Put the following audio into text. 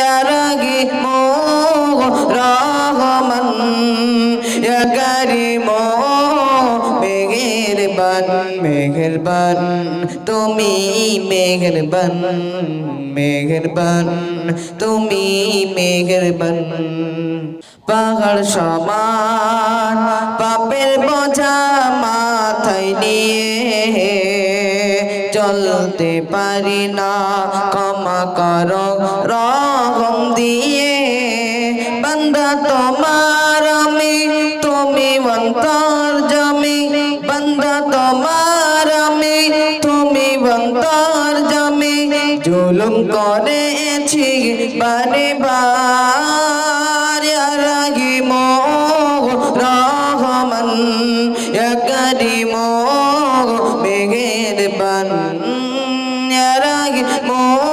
ইয়ারাগি মো রহমান ইয়া কারিম মেহেরবান তুমি মেহেরবান মেহেরবান, তুমি মেহেরবান। পাহাড় সমান, পাপের বোঝা মাথায় নিয়ে চলতে পারি না, ক্ষমা করো দিয়ে বান্দা তোমার আমি, তুমি অন্তর জমি। বান্দা তোমার আমি, তুমি অন্তর জমি। জুলুম করেছি বারে বার রাগি মো রহমান করিম মেঘের বান রাগি মো